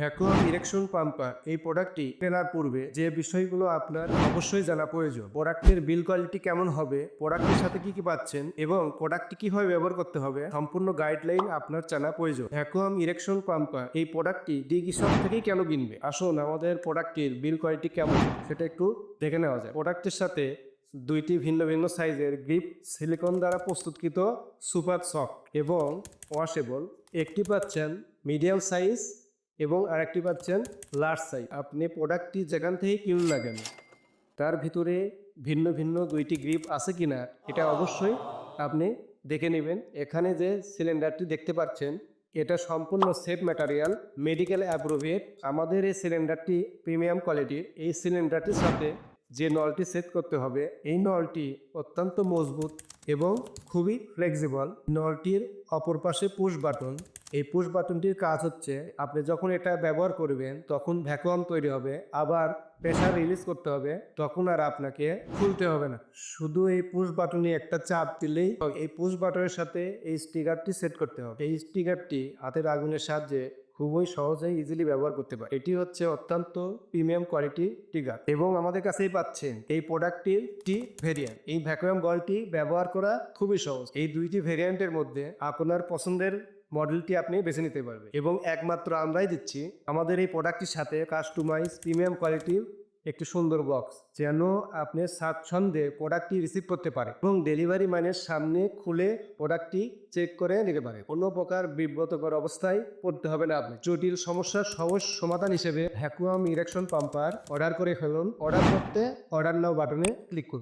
Vacuum erection pumper এই প্রোডাক্টটি কেনার পূর্বে যে বিষয়গুলো আপনার অবশ্যই জানা প্রয়োজন। প্রোডাক্টের বিল কোয়ালিটি কেমন হবে, প্রোডাক্টের সাথে কি কি পাচ্ছেন এবং প্রোডাক্টটি কীভাবে ব্যবহার করতে হবে, সম্পূর্ণ গাইডলাইন আপনার জানা প্রয়োজন। ভ্যাকুয়াম ইরেকশন পাম্পার এই প্রোডাক্টটি ডিগি শপ থেকেই কেন কিনবে? আসুন আমাদের প্রোডাক্টটির বিল কোয়ালিটি কেমন, সেটা একটু দেখে নেওয়া যায় প্রোডাক্টের সাথে দুইটি ভিন্ন ভিন্ন সাইজের গ্রিপ সিলিকন দ্বারা প্রস্তুতকৃত সুপার সফট এবং ওয়াশেবল। একটি পাচ্ছেন মিডিয়াম সাইজ এবং আরেকটি পাচ্ছেন লার্জ সাইজ আপনি প্রোডাক্টটি যেখান থেকে কিনুন না কেন, তার ভিতরে ভিন্ন ভিন্ন দুইটি গ্রিপ আছে কিনা, এটা অবশ্যই আপনি দেখে নেবেন। এখানে যে সিলিন্ডারটি দেখতে পাচ্ছেন, এটা সম্পূর্ণ সেফ ম্যাটেরিয়াল মেডিকেল অ্যাপ্রোভেট আমাদের এই সিলিন্ডারটি প্রিমিয়াম কোয়ালিটির এই সিলিন্ডারটির সাথে যে নলটি সেট করতে হবে, এই নলটি অত্যন্ত মজবুত এবং খুবই ফ্লেক্সিবল নলটির অপর পাশে পুশ বাটন এই পুশ বাটনটির কাজ হচ্ছে, আপনি যখন এটা ব্যবহার করবেন, তখন ভ্যাকুয়াম তৈরি হবে, আবার প্রেশার রিলিজ করতে হবে, তখন আর আপনাকে খুলতে হবে না। শুধু এই পুশ বাটনে একটা চাপ দিলেই এই পুশ বাটনের সাথে এই স্টিকারটি সেট করতে হবে। এই স্টিকারটি হাতের আগুনের সাহায্যে খুবই সহজেই ইজিলি ব্যবহার করতে পারে এটি হচ্ছে অত্যন্ত প্রিমিয়াম কোয়ালিটি টিগার এবং আমাদের কাছেই পাচ্ছেন এই প্রোডাক্টটির টি ভেরিয়েন্ট এই ভ্যাকুয়াম গলটি ব্যবহার করা খুবই সহজ। এই দুইটি ভেরিয়েন্টের মধ্যে আপনার পছন্দের মডেলটি আপনি বেছে নিতে পারবেন। এবং একমাত্র আমরাই দিচ্ছি। আমাদের এই প্রোডাক্টটির সাথে কাস্টমাইজ প্রিমিয়াম কোয়ালিটির একটি সুন্দর বক্স যেন আপনি স্বাচ্ছন্দ্যে প্রোডাক্টটি রিসিভ করতে পারে এবং ডেলিভারি ম্যানের সামনে খুলে প্রোডাক্টটি চেক করে নিতে পারে কোনো প্রকার বিব্রতকর অবস্থায় পড়তে হবে না আপনি। জটিল সমস্যার সহজ সমাধান হিসেবে ভ্যাকুয়াম ইরেকশন পাম্পার অর্ডার করে ফেলুন। অর্ডার করতে অর্ডার নাও বাটনে ক্লিক করুন।